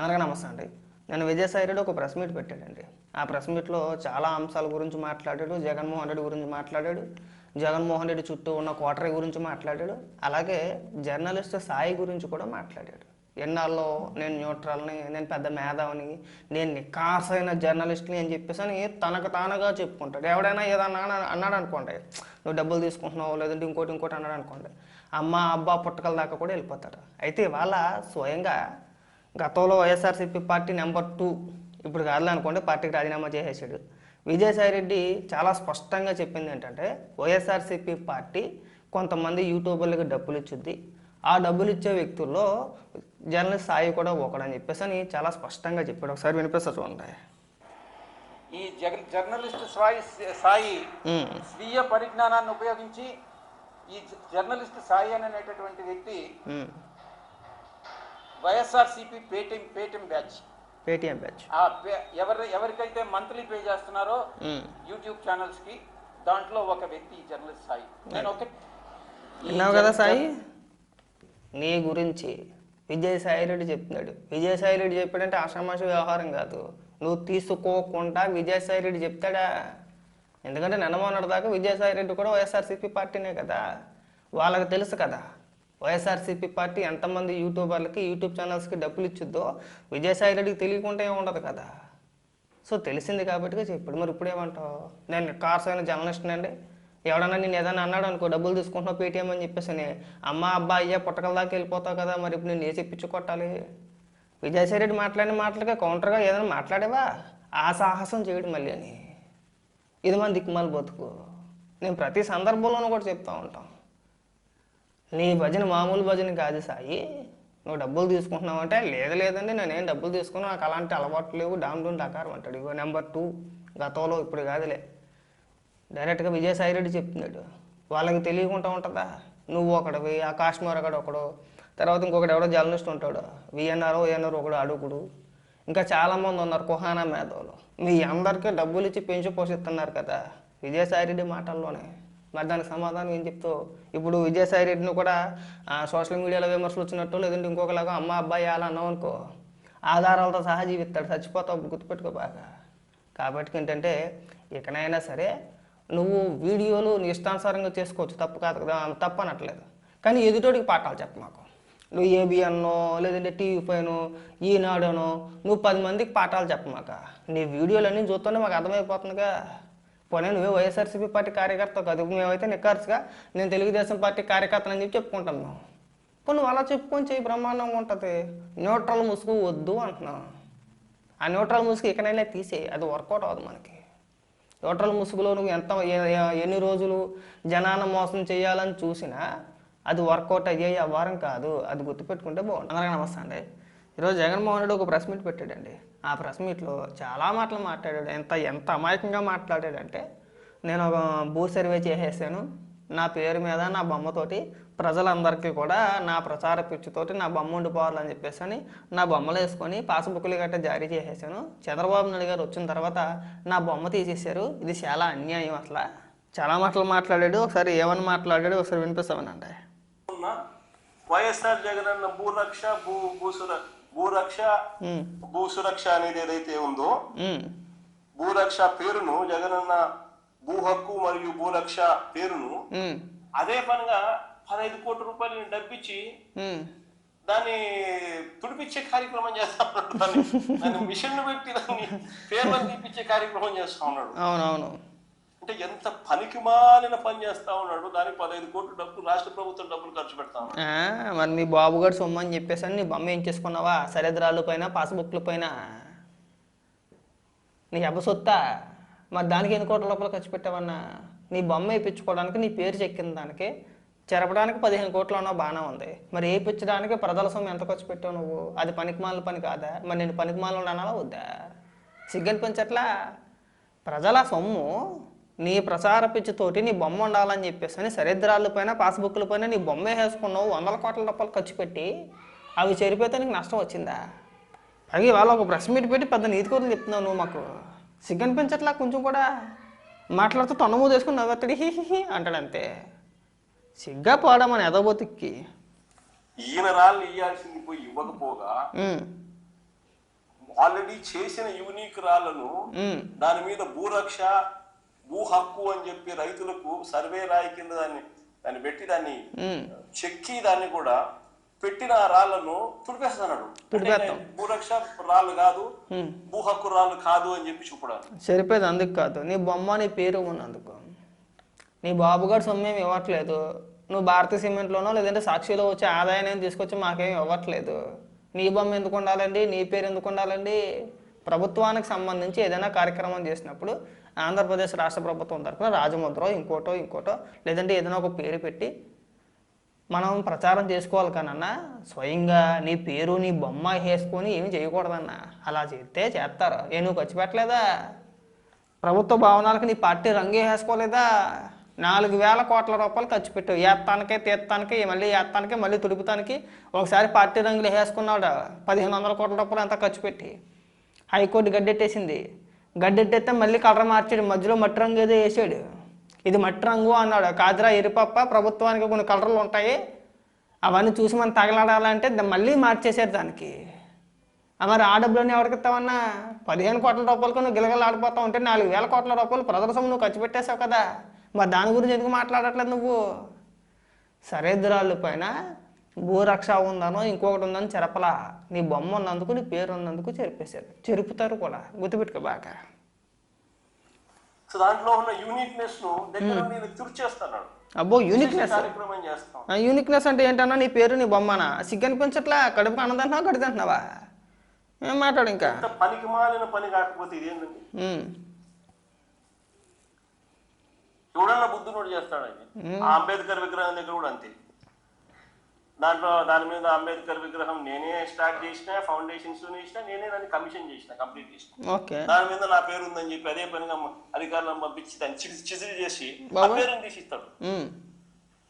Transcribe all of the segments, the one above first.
అందరికీ నమస్తే అండి. నేను విజయసాయి రెడ్డి ఒక ప్రెస్ మీట్ పెట్టాడండి. ఆ ప్రెస్ మీట్లో చాలా అంశాల గురించి మాట్లాడాడు జగన్మోహన్ రెడ్డి గురించి మాట్లాడాడు జగన్మోహన్ రెడ్డి చుట్టూ ఉన్న కోటరీ గురించి మాట్లాడాడు అలాగే జర్నలిస్ట్ సాయి గురించి కూడా మాట్లాడాడు. ఎన్నాళ్ళలో నేను న్యూట్రల్ని నేను పెద్ద మేధావిని నేను నికాసైన జర్నలిస్ట్ని అని చెప్పేసి అని తనకు తానుగా చెప్పుకుంటాడు. ఎవడైనా ఏదన్నా అన్నాడు అనుకోండి నువ్వు డబ్బులు తీసుకుంటున్నావు లేదంటే ఇంకోటి ఇంకోటి అన్నాడు అనుకోండి అమ్మ అబ్బా పుట్టకల దాకా కూడా వెళ్ళిపోతాడు. అయితే ఇవాళ స్వయంగా గతంలో వైఎస్ఆర్సీపీ పార్టీ నెంబర్ టూ. ఇప్పుడు కాదులే అనుకోండి పార్టీకి రాజీనామా చేసేసాడు. విజయసాయి రెడ్డి చాలా స్పష్టంగా చెప్పింది ఏంటంటే వైఎస్ఆర్సీపీ పార్టీ కొంతమంది యూట్యూబర్లకు డబ్బులు ఇచ్చుద్ది. ఆ డబ్బులు ఇచ్చే వ్యక్తుల్లో జర్నలిస్ట్ సాయి కూడా ఒకడని చెప్పేసి అని చాలా స్పష్టంగా చెప్పాడు. ఒకసారి వినిపిస్తా చూడండి. ఈ జగ జర్నలిస్ట్ సాయి సాయి స్వీయ పరిజ్ఞానాన్ని ఉపయోగించి ఈ జర్నలిస్ట్ సాయి అనేటటువంటి వ్యక్తి. YSRCP Paytm Paytm batch. Paytm batch. ఎవరి ఎవరికైతే మంత్లీ పే చేస్తున్నారో. యూట్యూబ్ ఛానల్స్కి దాంట్లో ఒక వ్యక్తి జర్నలిస్ట్ సాయి. నేను ఒక విన్నావు కదా సాయి? నీ గురించి విజయసాయి రెడ్డి చెప్తున్నాడు. విజయసాయి రెడ్డి చెప్పాడంటే ఆషామాషి వ్యవహారం కాదు. నువ్వు తీసుకోకుండా విజయసాయి రెడ్డి చెప్తాడా? ఎందుకంటే నిన్నమోన్నటి దాకా విజయసాయి రెడ్డి కూడా వైఎస్ఆర్సీపీ పార్టీనే కదా. వాళ్ళకి తెలుసు కదా. వైఎస్ఆర్సీపీ పార్టీ ఎంతమంది యూట్యూబర్లకి యూట్యూబ్ ఛానల్స్కి డబ్బులు ఇచ్చుద్దో విజయసాయి రెడ్డికి తెలియకుండా ఉండదు కదా. సో తెలిసింది కాబట్టి చెప్పాడు మరి ఇప్పుడు ఏమంటావు నేను కార్స్ అయిన జర్నలిస్ట్ అండి ఎవడన్నా నేను ఏదైనా అన్నాడు అనుకో డబ్బులు తీసుకుంటున్నావు పేటీఎం అని చెప్పేసి అని, అమ్మ అబ్బా అయ్యా పుట్టకల దాకా వెళ్ళిపోతావు కదా మరి ఇప్పుడు నేను ఏ చెప్పించు కొట్టాలి? విజయసాయి రెడ్డి మాట్లాడిన మాటలకే కౌంటర్గా ఏదైనా మాట్లాడేవా? ఆ సాహసం చేయడు మళ్ళీ అని. ఇది మన దిక్కుమాల బతుకు. నేను ప్రతి సందర్భంలోనూ కూడా చెప్తా ఉంటాం. నీ భజన మామూలు భజన కాదు సాయి. నువ్వు డబ్బులు తీసుకుంటున్నావు అంటే లేదు లేదండి నేనేం డబ్బులు తీసుకున్నా నాకు అలాంటి అలవాట్లు లేవు. డామ్ డూన్ డకారం అంటాడు. ఇగో నెంబర్ టూ గతంలో ఇప్పుడు కాదులే. డైరెక్ట్గా విజయసాయి రెడ్డి చెప్తున్నాడు. వాళ్ళకి తెలియకుండా ఉంటుందా? నువ్వు ఒకడివి ఆ కాశ్మీర్ ఒకడు ఒకడు. తర్వాత ఇంకొకటి ఎవడో జర్నలిస్ట్ ఉంటాడు. విఎన్ఆర్ ఏఎన్ఆర్ ఒకడు అడుగుడు. ఇంకా చాలామంది ఉన్నారు కుహానా మేధావులు. మీ అందరికీ డబ్బులు ఇచ్చి పెంచి పోషిస్తున్నారు కదా. విజయసాయి రెడ్డి మాటల్లోనే. మరి దానికి సమాధానం ఏం చెప్తావు? ఇప్పుడు విజయసాయి రెడ్డిని కూడా సోషల్ మీడియాలో విమర్శలు వచ్చినట్టు లేదంటే ఇంకొకలాగా అమ్మ అబ్బాయి అలా అన్నావు అనుకో ఆధారాలతో సహా జీవిస్తాడు చచ్చిపోతావు గుర్తుపెట్టుకో బాగా. కాబట్టి ఏంటంటే ఇకనైనా సరే నువ్వు వీడియోలు నీ ఇష్టానుసారంగా చేసుకోవచ్చు తప్పు కాదు కదా తప్పు అనట్లేదు. కానీ ఎదుటోడికి పాఠాలు చెప్ప మాకు. నువ్వు ఏబిఎన్నో లేదంటే టీవీ పైన ఈనాడనో నువ్వు పది మందికి పాఠాలు చెప్పమాక నీ వీడియోలన్నీ చూస్తుంటే మాకు అర్థమైపోతుందిగా. పోనీ నువ్వే వైఎస్ఆర్సీపీ పార్టీ కార్యకర్త కాదు మేమైతే నిక్కర్స్గా నేను తెలుగుదేశం పార్టీ కార్యకర్తను అని చెప్పి చెప్పుకుంటాం మేము. ఇప్పుడు నువ్వు అలా చెప్పుకొని చెయ్యి బ్రహ్మాండంగా ఉంటుంది. న్యూట్రల్ ముసుగు వద్దు అంటున్నావు ఆ న్యూట్రల్ ముసుగు ఎక్కడైనా తీసేయి అది వర్కౌట్ అవ్వదు మనకి. న్యూట్రల్ ముసుగులో నువ్వు ఎంత ఎన్ని రోజులు జనాన్ని మోసం చేయాలని చూసినా అది వర్కౌట్ అయ్యే వారం కాదు అది గుర్తుపెట్టుకుంటే బాగుంటుంది. అందరికీ నమస్తే అండి. ఈరోజు జగన్మోహన్ రెడ్డి ఒక ప్రెస్ మీట్ పెట్టాడండి. ఆ ప్రెస్ మీట్లో చాలా మాటలు మాట్లాడాడు. ఎంత ఎంత అమాయకంగా మాట్లాడాడంటే నేను ఒక భూ సర్వే చేసేసాను. నా పేరు మీద నా బొమ్మతోటి ప్రజలందరికీ కూడా నా ప్రచార పిచ్చితోటి నా బొమ్మ ఉండిపోవాలని చెప్పేసి అని నా బొమ్మలు వేసుకొని పాస్బుక్లు గట్టా జారీ చేసేసాను. చంద్రబాబు నాయుడు గారు వచ్చిన తర్వాత నా బొమ్మ తీసేశారు. ఇది చాలా అన్యాయం అసలు. చాలా మాటలు మాట్లాడాడు. ఒకసారి ఏమని మాట్లాడాడు? ఒకసారి వినిపిస్తామనండి. వైఎస్ఆర్ జగన్ అన్న భూరక్ష భూ భూసుర భూరక్ష ఉమ్, భూసురక్ష అనేది ఏదైతే ఉందో భూరక్ష పేరును జగనన్న భూ హక్కు మరియు భూరక్ష పేరును అదే పనిగా పదహైదు కోట్ల రూపాయలు డబ్బిచ్చి. దాన్ని తుడిపించే కార్యక్రమం చేస్తా ఉన్నాడు దాన్ని. దాన్ని మిషన్ పెట్టి దాన్ని పేర్లను తీపిచ్చే కార్యక్రమం చేస్తా ఉన్నాడు. అవునవును. అంటే ఎంత పనికి మాలిన పని చేస్తా ఉన్నాడు దానికి పదహైదు కోట్ల డబ్బులు రాష్ట్ర ప్రభుత్వం డబ్బులు ఖర్చు పెడతా మరి మీ బాబు గారు సొమ్ము అని చెప్పేసి నీ బొమ్మ ఏం చేసుకున్నావా? సరిద్రాలు పైన పాస్బుక్ల పైన? నీ అబ్బ సొత్తా? మరి దానికి ఎన్ని కోట్ల రూపాయలు ఖర్చు పెట్టావన్నా? నీ బొమ్మ వేయించుకోవడానికి నీ పేరు చెక్కిన దానికి చెరపడానికి పదిహేను కోట్లు అన్నా బాగానే ఉంది. మరి వేయించడానికి ప్రజల సొమ్ము ఎంత ఖర్చు పెట్టావు నువ్వు? అది పనికిమాల పని కాదా? మరి నేను పనికిమాల అనాలా వద్దా? సిగ్గని పెంచట్లా? ప్రజల సొమ్ము నీ ప్రచార పిచ్చితోటి నీ బొమ్మ ఉండాలని చెప్పేసి అని సరిద్రాల పైన పాస్బుక్ల పైన నీ బొమ్మ వేసుకున్నావు వందల కోట్ల రూపాయలు ఖర్చు పెట్టి అవి చెరిపోతే నీకు నష్టం వచ్చిందా? అది ఇవాళ ఒక ప్రెస్ మీట్ పెట్టి పెద్ద నీతి కూరలు చెప్తున్నావు నువ్వు మాకు. సిగ్గని పెంచట్లా కొంచెం కూడా. మాట్లాడుతూ తొన్నమూ తీసుకుని నవ్వెత్తడి. హి అంటాడు అంతే. సిగ్గా పోవడం మన ఎదబోతిక్కి ఈయన రాళ్ళు ఇయ్యాల్సింది పోయి ఇవ్వకపోగా ఆల్రెడీ చేసిన యూనిక్ రాళ్ళను ఉమ్, దాని మీద భూరక్ష భూ హక్కు అని చెప్పి రైతులకు సర్వే రాయి కింద దాన్ని దాన్ని పెట్టి దాన్ని చెక్కి దాన్ని కూడా పెట్టిన రాళ్ళను తుడిపేస్తున్నాడు భూరక్ష రాళ్ళు కాదు. భూ హక్కు రాళ్ళు కాదు అని చెప్పి చూపడానికి సరిపోయేది అందుకు కాదు. నీ బొమ్మ నీ పేరు ఉన్నందుకు. నీ బాబుగారు సొమ్మేం ఇవ్వట్లేదు. నువ్వు భారతీయ సిమెంట్లోనో లేదంటే సాక్షిలో వచ్చే ఆదాయాన్ని తీసుకొచ్చి మాకేం ఇవ్వట్లేదు. నీ బొమ్మ ఎందుకు ఉండాలండి? నీ పేరు ఎందుకు ఉండాలండి? ప్రభుత్వానికి సంబంధించి ఏదైనా కార్యక్రమం చేసినప్పుడు ఆంధ్రప్రదేశ్ రాష్ట్ర ప్రభుత్వం తరఫున రాజముద్రో ఇంకోటో ఇంకోటో లేదంటే ఏదైనా ఒక పేరు పెట్టి మనం ప్రచారం చేసుకోవాలి కానన్నా స్వయంగా నీ పేరు నీ బొమ్మ వేసుకొని ఏమి చేయకూడదన్నా. అలా చేస్తే చేస్తారు. ఏ నువ్వు ఖర్చు పెట్టలేదా? ప్రభుత్వ భవనాలకు నీ పార్టీ రంగు వేసుకోలేదా? నాలుగు వేల కోట్ల రూపాయలు ఖర్చు పెట్టు ఏత్తానికే తీత్తానికి మళ్ళీ ఏత్తానికి మళ్ళీ తుడుపుతానికి ఒకసారి పార్టీ రంగులు వేసుకున్నాడు. పదిహేను వందల కోట్ల రూపాయలు అంతా ఖర్చు పెట్టి? హైకోర్టు గడ్డెట్టేసింది. గడ్డెట్టేస్తే మళ్ళీ కలర్ మార్చాడు మధ్యలో మట్టి రంగు ఏదో వేసాడు. ఇది మట్టి రంగు అన్నాడు. కాదురా ఎరుపప్ప ప్రభుత్వానికి కొన్ని కలర్లు ఉంటాయి. అవన్నీ చూసి మనం తగలాడాలంటే మళ్ళీ మార్చేసారు దానికి. మరి ఆ డబ్బులోనే ఎవరికి ఇస్తావన్నా? పదిహేను కోట్ల రూపాయలకు నువ్వు గిలగలు ఆడిపోతావు ఉంటే నాలుగు వేల కోట్ల రూపాయలు ప్రదర్శన నువ్వు ఖర్చు పెట్టేశావు కదా. మరి దాని గురించి ఎందుకు మాట్లాడట్లేదు నువ్వు? సరిహద్దురాళ్ళు పైన భూరక్ష ఉందనో ఇంకొకటి ఉందని చెరపలా. నీ బొమ్మ ఉన్నందుకు నీ పేరు ఉన్నందుకు చెరిపేశారు. చెరుపుతారు కూడా. గుర్తుపెట్టుకో బాగా. సో దాంట్లో ఉన్న యూనిక్నెస్ను దగ్గర తుడిచేస్తున్నాడు. అబ్బో యూనిక్నెస్ యూనిక్నెస్ అంటే ఏంటన్నా నీ పేరు నీ బొమ్మనా? సిగ్గు అనిపించట్లా? కడుపు అన్నదంటున్నావా గడి తింటున్నావా? ఏం మాట్లాడు ఇంకా? పనికి మాలిన పని కాకపోతే ఇదేంటండి ఎవడన్నా బుద్ధునోడు చేస్తాడు అంబేద్కర్ విగ్రహం దగ్గర కూడా అంతే. దాంట్లో దాని మీద అంబేద్కర్ విగ్రహం నేనే స్టార్ట్ చేసిన ఫౌండేషన్స్ చేసిన నేనే దాన్ని కమిషన్ చేసిన కంప్లీట్ చేసిన. దాని మీద నా పేరు ఉందని చెప్పి అదే పనిగా అధికారులను పంపించి దాన్ని చిసిరి చేసి ఆ. పేరుని తీసిస్తాడు.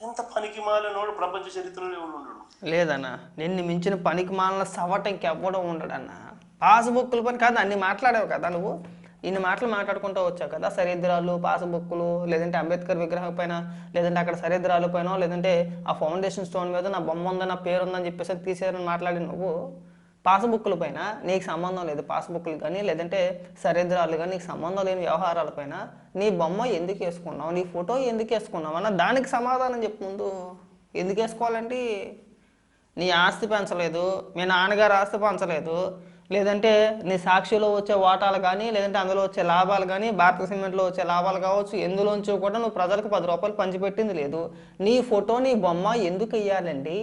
ఎంత పనికి మాలినోడు ప్రపంచ చరిత్రలో ఎవడు ఉండడు? లేదన్నా నిన్ను మించిన పనికి మాలిన సవట ఇంకెవ్వడం ఉండడన్నా. పాస్బుక్ల పని కాదు అన్ని మాట్లాడావు కదా నువ్వు? ఇన్ని మాటలు మాట్లాడుకుంటూ వచ్చావు కదా సరిద్రాలు పాస్బుక్లు లేదంటే అంబేద్కర్ విగ్రహం పైన లేదంటే అక్కడ సరిద్రాలు పైన లేదంటే ఆ ఫౌండేషన్ స్టోన్ మీద నా బొమ్మ ఉందని నా పేరు ఉందని చెప్పేసి అది తీసేయాలని మాట్లాడి నువ్వు పాస్బుక్ల పైన నీకు సంబంధం లేదు పాస్బుక్లు కానీ లేదంటే సరిద్రాలు కానీ నీకు సంబంధం లేని వ్యవహారాల పైన నీ బొమ్మ ఎందుకు వేసుకున్నావు నీ ఫోటో ఎందుకు వేసుకున్నావు అన్న దానికి సమాధానం చెప్పు ముందు. ఎందుకు వేసుకోవాలంటే నీ ఆస్తి పెంచలేదు మీ నాన్నగారు ఆస్తి పెంచలేదు లేదంటే నీ సాక్షిలో వచ్చే వాటాలు కానీ లేదంటే అందులో వచ్చే లాభాలు కానీ భారత సిమెంట్లో వచ్చే లాభాలు కావచ్చు ఎందులోంచి కూడా నువ్వు ప్రజలకు పది రూపాయలు పంచిపెట్టింది లేదు. నీ ఫోటో నీ బొమ్మ ఎందుకు వెయ్యాలండి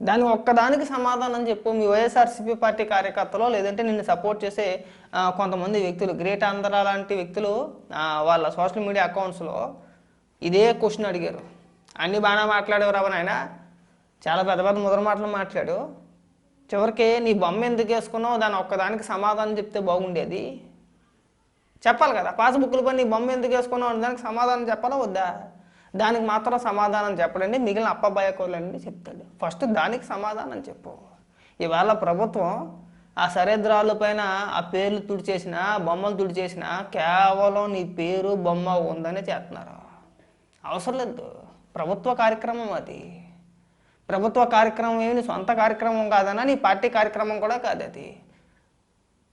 దాని ఒక్కదానికి సమాధానం చెప్పు. మీ వైఎస్ఆర్సీపీ పార్టీ కార్యకర్తలో లేదంటే నిన్ను సపోర్ట్ చేసే కొంతమంది వ్యక్తులు గ్రేట్ ఆంధ్ర లాంటి వ్యక్తులు వాళ్ళ సోషల్ మీడియా అకౌంట్స్లో ఇదే క్వశ్చన్ అడిగారు. అన్ని బాగానే మాట్లాడేవారు ఆయన చాలా పెద్ద పెద్ద ముద్ర మాటలు మాట్లాడు. చివరికి నీ బొమ్మ ఎందుకు వేసుకున్నావు? దాని ఒక్కదానికి సమాధానం చెప్తే బాగుండేది. చెప్పాలి కదా పాస్బుక్ల పని నీ బొమ్మ ఎందుకు వేసుకున్నావు దానికి సమాధానం చెప్పాలా వద్దా? దానికి మాత్రం సమాధానం చెప్పడండి మిగిలిన అప్పబాయకోళ్ళని చెప్తాడు. ఫస్ట్ దానికి సమాధానం చెప్పు. ఇవాళ ప్రభుత్వం ఆ సరిద్రాల పైన ఆ పేర్లు తుడిచేసిన బొమ్మలు తుడిచేసిన కేవలం నీ పేరు బొమ్మ ఉందని చేస్తున్నారు. అవసరం లేదు. ప్రభుత్వ కార్యక్రమం అది. ప్రభుత్వ కార్యక్రమం ఏమి నీ సొంత కార్యక్రమం కాదన్నా నీ పార్టీ కార్యక్రమం కూడా కాదు అది.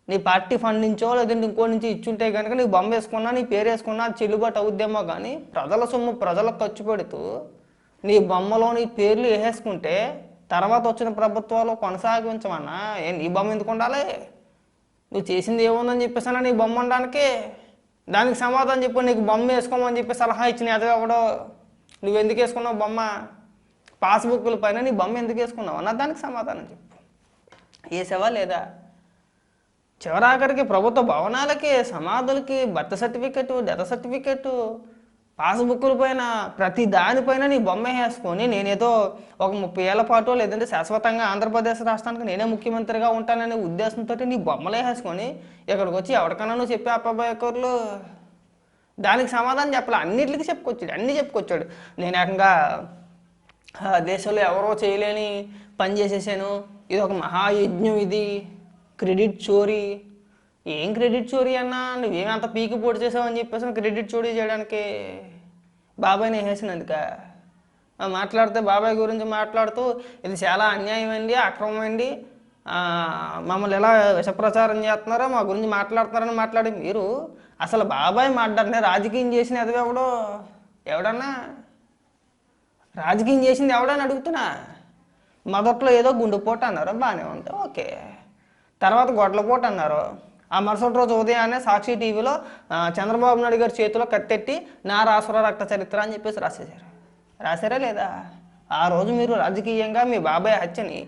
నీ పార్టీ ఫండ్ నుంచో లేదంటే ఇంకో నుంచి ఇచ్చుంటే కనుక నీ బొమ్మ వేసుకున్నా నీ పేరు వేసుకున్నా చెల్లుబాటు అవుద్దేమో కానీ ప్రజల సొమ్ము ప్రజలకు ఖర్చు పెడుతూ నీ బొమ్మలో నీ పేర్లు వేసేసుకుంటే తర్వాత వచ్చిన ప్రభుత్వాలు కొనసాగించమన్నా. ఏ నీ బొమ్మ ఎందుకు ఉండాలి? నువ్వు చేసింది ఏముందని చెప్పేసానా నీ బొమ్మ ఉండడానికి. దానికి సమాధానం చెప్పు నీకు బొమ్మ వేసుకోమని చెప్పి సలహా ఇచ్చిన ఎదగవడో కూడా నువ్వు ఎందుకు వేసుకున్నావు బొమ్మ? పాస్బుక్ల పైన నీ బొమ్మ ఎందుకు వేసుకున్నావు? అన్న దానికి సమాధానం చెప్పు. వేసావా లేదా? చివరాఖరికి ప్రభుత్వ భవనాలకి సమాధులకి బర్త్ సర్టిఫికెట్ డెత్ సర్టిఫికెట్ పాస్బుక్ల పైన ప్రతి దానిపైన నీ బొమ్మ వేసుకొని నేనేదో ఒక ముప్పై ఏళ్ళ పాటు లేదంటే శాశ్వతంగా ఆంధ్రప్రదేశ్ రాష్ట్రానికి నేనే ముఖ్యమంత్రిగా ఉంటాననే ఉద్దేశంతో నీ బొమ్మలే వేసుకొని ఇక్కడికి వచ్చి ఎవరికన్నా నువ్వు చెప్పే అప్పబాయకర్లు దానికి సమాధానం చెప్పాలి. అన్నిటికీ చెప్పుకొచ్చాడు అన్నీ చెప్పుకొచ్చాడు. నేను ఏకంగా దేశంలో ఎవరో చేయలేని పని చేసేసాను. ఇది ఒక మహాయజ్ఞం ఇది. క్రెడిట్ చోరీ. ఏం క్రెడిట్ చోరీ అన్నా? నువ్వేమి అంత పీకి పోటీ చేసావు అని చెప్పేసి క్రెడిట్ చోరీ చేయడానికి బాబాయ్ని వేసినందుక మాట్లాడితే బాబాయ్ గురించి మాట్లాడుతూ ఇది చాలా అన్యాయం అండి అక్రమం అండి. మమ్మల్ని ఎలా విషప్రచారం చేస్తున్నారో మా గురించి మాట్లాడుతున్నారని మాట్లాడి మీరు అసలు బాబాయ్ మాట్లాడిన రాజకీయం చేసిన ఎదవ ఎవడన్నా? రాజకీయం చేసింది ఎవడని అడుగుతున్నా? మొదట్లో ఏదో గుండెపోటు అన్నారు బాగానే ఉంది ఓకే. తర్వాత గొడ్లపోటు అన్నారు. ఆ మరుసటి రోజు ఉదయాన్నే సాక్షి టీవీలో చంద్రబాబు నాయుడు గారి చేతిలో కత్తెట్టి నా రాసుర రక్త చరిత్ర అని చెప్పేసి రాసేశారు. రాశారా లేదా? ఆ రోజు మీరు రాజకీయంగా మీ బాబాయ్ హత్యని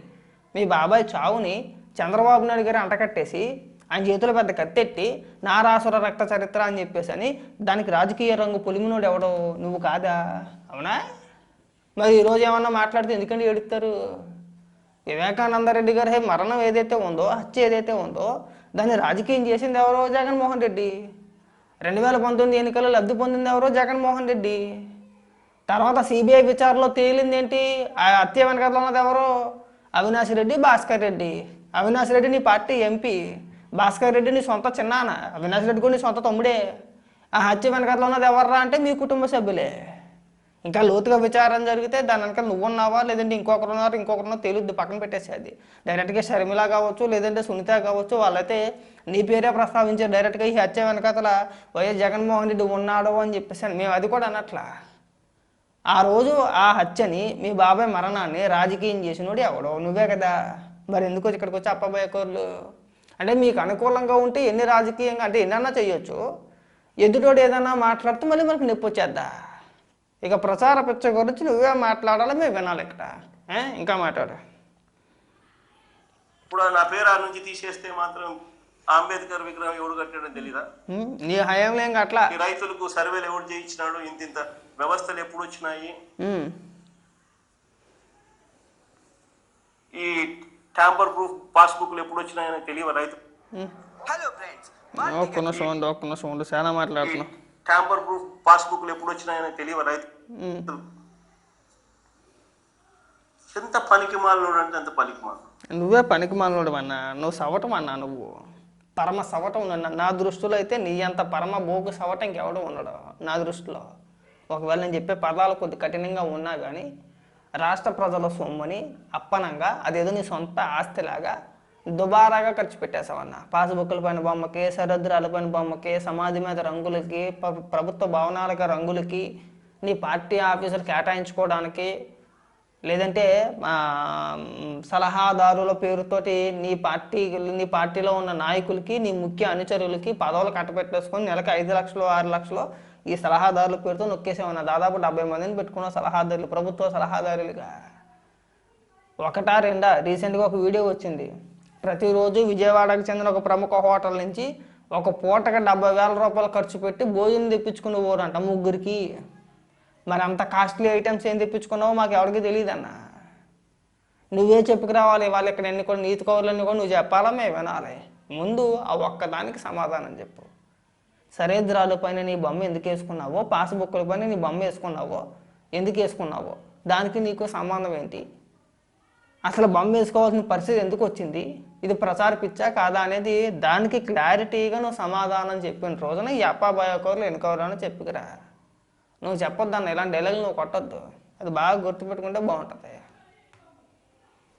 మీ బాబాయ్ చావుని చంద్రబాబు నాయుడు గారు అంటకట్టేసి ఆయన చేతిలో పెద్ద కత్తెట్టి నా రాసుర రక్త చరిత్ర అని చెప్పేసి అని దానికి రాజకీయ రంగు పొలిమినోడు ఎవడో? నువ్వు కాదా? అవునా? మరి ఈరోజు ఏమన్నా మాట్లాడితే ఎందుకంటే ఏడుస్తారు వివేకానంద రెడ్డి గారి మరణం ఏదైతే ఉందో హత్య ఏదైతే ఉందో దాన్ని రాజకీయం చేసింది ఎవరో జగన్మోహన్ రెడ్డి. రెండు వేల పంతొమ్మిది ఎన్నికల్లో లబ్ధి పొందింది ఎవరో జగన్మోహన్ రెడ్డి. తర్వాత సిబిఐ విచారణలో తేలింది ఏంటి? ఆ హత్య వెనకాల ఉన్నది ఎవరో? అవినాష్ రెడ్డి భాస్కర్ రెడ్డి. అవినాష్ రెడ్డి నీ పార్టీ ఎంపీ. భాస్కర్ రెడ్డి నీ సొంత చిన్నాన అవినాష్ రెడ్డి కూడా నీ సొంత తమ్ముడే. ఆ హత్య వెనకాల ఉన్నది ఎవర్రా అంటే మీ కుటుంబ సభ్యులే. ఇంకా లోతుగా విచారం జరిగితే దాని వెనక నువ్వు ఉన్నావా లేదంటే ఇంకొకరు ఉన్నారు ఇంకొకరున్నా తెలుద్ది పక్కన పెట్టేసి అది. డైరెక్ట్గా షర్మిల కావచ్చు లేదంటే సునీత కావచ్చు వాళ్ళైతే నీ పేరే ప్రస్తావించారు. డైరెక్ట్గా ఈ హత్య వెనకాతల వైఎస్ జగన్మోహన్ రెడ్డి ఉన్నాడు అని చెప్పేసి మేము అది కూడా అనట్లా. ఆ రోజు ఆ హత్యని మీ బాబాయ్ మరణాన్ని రాజకీయం చేసినోడు ఎవడో? నువ్వే కదా. మరి ఎందుకు ఇక్కడికి వచ్చి అప్పబాయ్ కోర్లు అంటే మీకు అనుకూలంగా ఉంటే ఎన్ని రాజకీయంగా అంటే ఎన్నన్నా చేయొచ్చు. ఎదుటోడు ఏదన్నా మాట్లాడితే మళ్ళీ మనకు నొప్పి వచ్చేద్దా? ఇక ప్రచార పిచ్చ గురించి నువ్వే మాట్లాడాలి మేము వినాలి ఇక్కడ? ఇంకా మాట్లాడు. ఇప్పుడు నా పేరు ఆ నుంచి తీసేస్తే మాత్రం అంబేద్కర్ విగ్రహం ఎవడు కట్టాడని తెలీదా? నీ హయాంలో ఏం అట్లా ఈ రైతులకు సర్వేలు ఎవడు చేయించినాడు? ఇంత ఇంత వ్యవస్థలు ఎప్పుడు వచ్చినాయి? ఈ ట్యాంపర్ ప్రూఫ్ పాస్బుక్లు ఎప్పుడు వచ్చినాయని తెలియదు రైతు? ఒక్క నిమిషం ఉండు ఒక్క నిమిషం ఉండు. చాలా మాట్లాడుతున్నావు. ట్యాంపర్ ప్రూఫ్ పాస్బుక్లు ఎప్పుడు వచ్చినాయని తెలియదు రైతు. ఎంత పనికి మాలినోడు అంటే ఎంత పనికి నువ్వే పనికి మాలోడు అన్నా నువ్వు సవటం అన్నా నువ్వు. పరమ సవటం నా దృష్టిలో అయితే నీ అంత పరమ బోగు సవటం ఇంకెవడం ఉండడు నా దృష్టిలో. ఒకవేళ నేను చెప్పే పదాలు కొద్ది కఠినంగా ఉన్నా కానీ రాష్ట్ర ప్రజల సొమ్ముని అప్పనంగా అదేదో నీ సొంత ఆస్తిలాగా దుబారాగా ఖర్చు పెట్టేశావన్న పాస్బుక్ల పైన బొమ్మకి సరిహద్దురాల పైన బొమ్మకి సమాధి మీద రంగులకి ప్ర- ప్రభుత్వ భవనాలకి రంగులకి నీ పార్టీ ఆఫీసులు కేటాయించుకోవడానికి లేదంటే సలహాదారుల పేరుతోటి నీ పార్టీ నీ పార్టీలో ఉన్న నాయకులకి నీ ముఖ్య అనుచరులకి పదవులు కట్టబెట్టేసుకొని నెలకు ఐదు లక్షలు ఆరు లక్షలు ఈ సలహాదారుల పేరుతో నొక్కేసామన్న దాదాపు డెబ్బై మందిని పెట్టుకున్న సలహాదారులు ప్రభుత్వ సలహాదారులుగా. ఒకటా రెండా? రీసెంట్గా ఒక వీడియో వచ్చింది. ప్రతిరోజు విజయవాడకు చెందిన ఒక ప్రముఖ హోటల్ నుంచి ఒక పూటకి డెబ్బై వేల రూపాయలు ఖర్చు పెట్టి భోజనం తెప్పించుకుని పోరంట ముగ్గురికి. మరి అంత కాస్ట్లీ ఐటమ్స్ ఏం తెప్పించుకున్నావో మాకు ఎవరికి తెలియదు అన్న నువ్వే చెప్పుకురావాలి వాళ్ళు ఇక్కడ ఎన్ని కూడా నీతి కౌరులన్నీ కూడా నువ్వు చెప్పాలా? మేము వినాలి. ముందు ఆ ఒక్కదానికి సమాధానం చెప్పు. సరేద్రాల పైన నీ బొమ్మ ఎందుకు వేసుకున్నావో పాస్బుక్ల పైన నీ బొమ్మ వేసుకున్నావో ఎందుకు వేసుకున్నావో దానికి నీకు సంబంధం ఏంటి? అసలు బొమ్మ వేసుకోవాల్సిన పరిస్థితి ఎందుకు వచ్చింది? ఇది ప్రచార పిచ్చా కాదా అనేది దానికి క్లారిటీగా నువ్వు సమాధానం చెప్పిన రోజున ఈ అప్పా బయోకర్లు ఎన్నుకోవాలని చెప్పుకురా. నువ్వు చెప్పొద్దు అన్న ఇలాంటి డైలాగ్ నువ్వు కొట్టొద్దు. అది బాగా గుర్తుపెట్టుకుంటే బాగుంటుంది